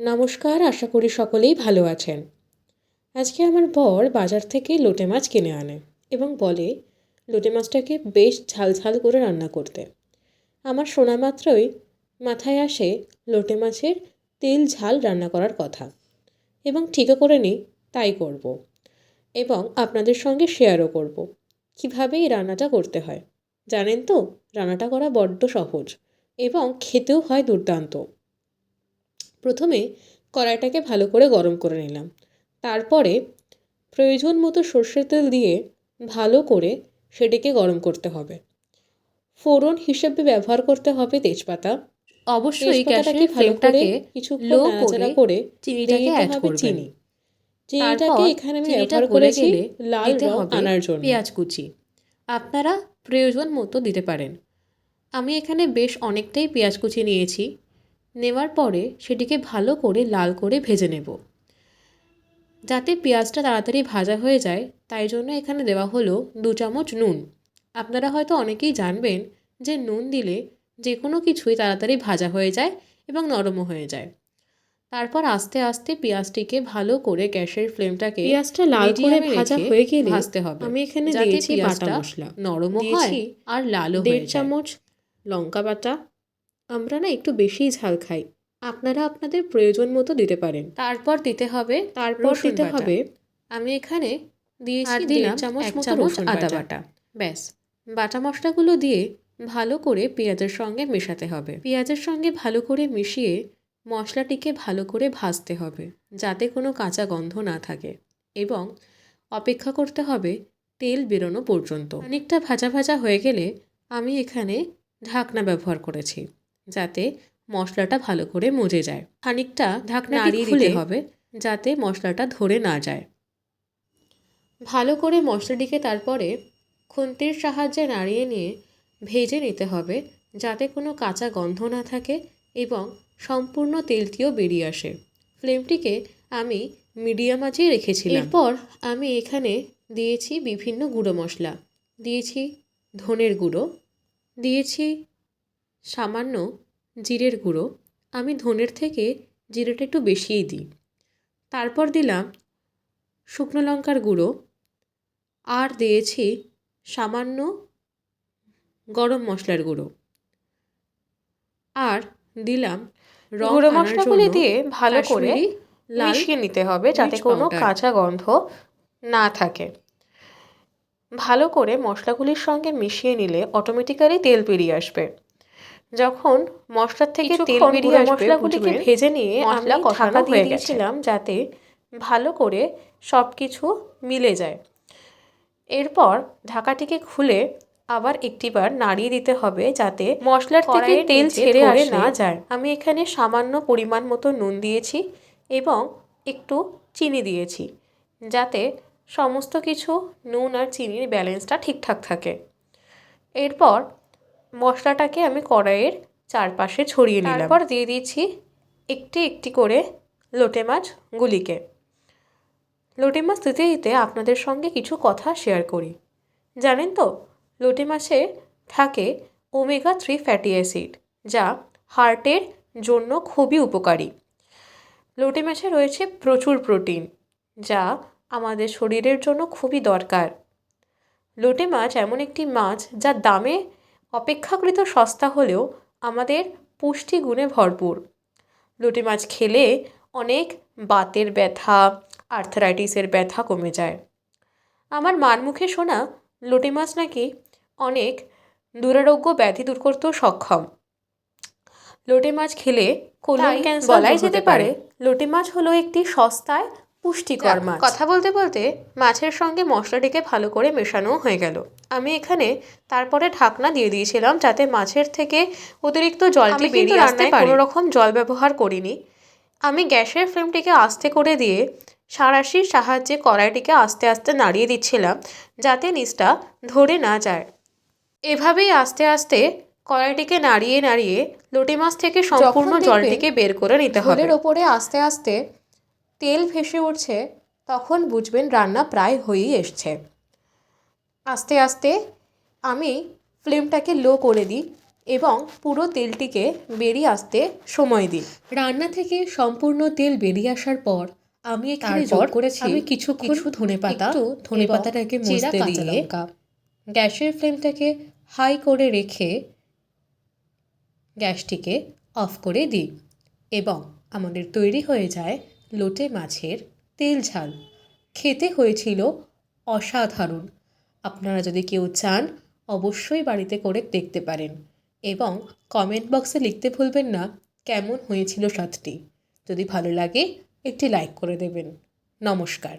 নমস্কার, আশা করি সকলেই ভালো আছেন। আজকে আমার বর বাজার থেকে লোটে মাছ কিনে আনে এবং বলে, লোটে মাছটাকে বেশ ঝাল ঝাল করে রান্না করতে। আমার শোনা মাত্রই মাথায় আসে লোটে মাছের তেল ঝাল রান্না করার কথা এবং ঠিকও করে নিই, তাই করব এবং আপনাদের সঙ্গে শেয়ারও করব। কীভাবে এই রান্নাটা করতে হয়? জানেন তো, রান্নাটা করা বড্ড সহজ এবং খেতেও হয় দুর্দান্ত। প্রথমে কড়াইটাকে ভালো করে গরম করে নিলাম। তারপরে প্রয়োজন মতো সর্ষের তেল দিয়ে ভালো করে সেটিকে গরম করতে হবে। ফোড়ন হিসেবে ব্যবহার করতে হবে তেজপাতা। অবশ্যই ভালো করে কিছুক্ষণ লো করে চিনিটাকে অ্যাড করবেন। চিনি। চিনিটাকে এখানে আমি ব্যবহার করেছি লাল রং আনার জন্য। পেঁয়াজ কুচি। আপনারা প্রয়োজন মতো দিতে পারেন। আমি এখানে বেশ অনেকটাই পেঁয়াজ কুচি নিয়েছি। নেওয়ার পরে সেটিকে ভালো করে লাল করে ভেজে নেব। যাতে পেঁয়াজটা তাড়াতাড়ি ভাজা হয়ে যায় তাই জন্য এখানে দেওয়া হলো দু চামচ নুন। আপনারা হয়তো অনেকেই জানবেন যে নুন দিলে যে কোনো কিছুই তাড়াতাড়ি ভাজা হয়ে যায় এবং নরমও হয়ে যায়। তারপর আস্তে আস্তে পেঁয়াজটিকে ভালো করে গ্যাসের ফ্লেমটাকে পেঁয়াজটা লাল করে ভাজা হয়ে গেলে ভাজতে হবে। আমি এখানে দিয়েছি বাটা মশলা। নরমও হয় আর লালও হয়ে দেড় যায়। চামচ লঙ্কা বাটা আমরা না একটু বেশিই ঝাল খাই। আপনারা আপনাদের প্রয়োজন মতো দিতে পারেন। তারপর দিতে হবে তারপর দিতে হবে আমি এখানে দিয়েছি দিলাম চামচ মতো চামচ রসুন আদা বাটা। ব্যাস। বাটা মশলাগুলো দিয়ে ভালো করে পেঁয়াজের সঙ্গে মেশাতে হবে। পেঁয়াজের সঙ্গে ভালো করে মিশিয়ে মশলাটিকে ভালো করে ভাজতে হবে যাতে কোনো কাঁচা গন্ধ না থাকে এবং অপেক্ষা করতে হবে তেল বেরোনো পর্যন্ত। অনেকটা ভাজা ভাজা হয়ে গেলে আমি এখানে ঢাকনা ব্যবহার করেছি। যাতে মশলাটা ভালো করে মজে যায়। খানিকটা ঢাকনা দিতে হবে। যাতে মশলাটা ধরে না যায়। ভালো করে মশলাটিকে তারপরে খুন্তির সাহায্যে নাড়িয়ে নিয়ে ভেজে নিতে হবে যাতে কোনো কাঁচা গন্ধ না থাকে এবং সম্পূর্ণ তেলটিও বেরিয়ে আসে। ফ্লেমটিকে আমি মিডিয়াম আঁচেই রেখেছিলাম। এরপর আমি এখানে দিয়েছি বিভিন্ন গুঁড়ো মশলা। দিয়েছি ধনের গুঁড়ো দিয়েছি সামান্য জিরের গুঁড়ো। আমি ধনের থেকে জিরেটা একটু বেশিই দিই। তারপর দিলাম শুকনো লঙ্কার গুঁড়ো আর দিয়েছি সামান্য গরম মশলার গুঁড়ো। আর দিলাম গুঁড়ো মশলাগুলি দিয়ে ভালো করে মিশিয়ে নিতে হবে যাতে কোনো কাঁচা গন্ধ না থাকে। ভালো করে মশলাগুলির সঙ্গে মিশিয়ে নিলে অটোমেটিক্যালি তেল বেরিয়ে আসবে। যখন মশলার থেকে তেল বেরিয়ে আসবে মশলাগুলিকে ভেজে নিয়ে মশলা কষানো ঢাকা দিয়ে। দিয়েছিলাম যাতে ভালো করে সব কিছু মিলে যায়। এরপর ঢাকাটিকে খুলে আবার একটিবার নাড়িয়ে দিতে হবে যাতে মশলার থেকে তেল ছেড়ে আসে। না যায়। আমি এখানে সামান্য পরিমাণ মতো নুন দিয়েছি এবং একটু চিনি দিয়েছি যাতে সমস্ত কিছু নুন আর চিনির ব্যালেন্সটা ঠিকঠাক থাকে। এরপর মশলাটাকে আমি কড়াইয়ের চারপাশে ছড়িয়ে নিলাম। তারপর দিয়ে দিয়েছি একটি একটি করে লোটে মাছগুলিকে লোটে মাছ দিতে দিতে আপনাদের সঙ্গে কিছু কথা শেয়ার করি। জানেন তো, লোটে মাছে থাকে ওমেগা থ্রি ফ্যাটি অ্যাসিড যা হার্টের জন্য খুবই উপকারী। লোটে মাছে রয়েছে প্রচুর প্রোটিন যা আমাদের শরীরের জন্য খুবই দরকার। লোটে মাছ এমন একটি মাছ যা দামে অপেক্ষাকৃত সস্তা হলেও আমাদের পুষ্টিগুণে ভরপুর। লোটে মাছ খেলে অনেক বাতের ব্যথা আর্থারাইটিসের ব্যথা কমে যায়। আমার মার মুখে শোনা লোটে মাছ নাকি অনেক দুরারোগ্য ব্যাধি দূর করতেও সক্ষম। লোটে মাছ খেলে কোলন ক্যান্সার বলাই যেতে পারে লোটে মাছ হলো একটি সস্তায় পুষ্টিকর মাছ। কথা বলতে বলতে মাছের সঙ্গে মশলাটিকে ভালো করে মেশানো হয়ে গেল। আমি এখানে তারপরে ঢাকনা দিয়ে দিয়েছিলাম যাতে মাছের থেকে অতিরিক্ত জলটি বেরিয়ে আসতে পারে। কোনো রকম জল ব্যবহার করিনি। আমি গ্যাসের ফ্লেমটিকে আস্তে করে দিয়ে সাঁড়াশির সাহায্যে কড়াইটিকে আস্তে আস্তে নাড়িয়ে দিচ্ছিলাম যাতে নিচটা ধরে না যায়। এভাবেই আস্তে আস্তে কড়াইটিকে নাড়িয়ে নাড়িয়ে লোটে মাছ থেকে সম্পূর্ণ জলটিকে বের করে নিতে হবে। ওপরে আস্তে আস্তে তেল ভেসে উঠছে তখন বুঝবেন রান্না প্রায় হয়েই এসছে। আস্তে আস্তে আমি ফ্লেমটাকে লো করে দিই এবং পুরো তেলটিকে বেরিয়ে আসতে সময় দিই। রান্না থেকে সম্পূর্ণ তেল বেরিয়ে আসার পর আমি এখানে তারপর করেছি আমি কিছু ধনেপাতা একটু ধনেপাতাটাকে ধনেপাতাটাকে চেরা মুছতে দিয়ে গ্যাসের ফ্লেমটাকে হাই করে রেখে গ্যাসটিকে অফ করে দিই এবং আমাদের তৈরি হয়ে যায় লোটে মাছের তেল ঝাল। খেতে হয়েছিল অসাধারণ। আপনারা যদি কেউ চান, অবশ্যই বাড়িতে করে দেখতে পারেন এবং কমেন্ট বক্সে লিখতে ভুলবেন না কেমন হয়েছিল স্বাদটি। যদি ভালো লাগে, একটি লাইক করে দেবেন। নমস্কার।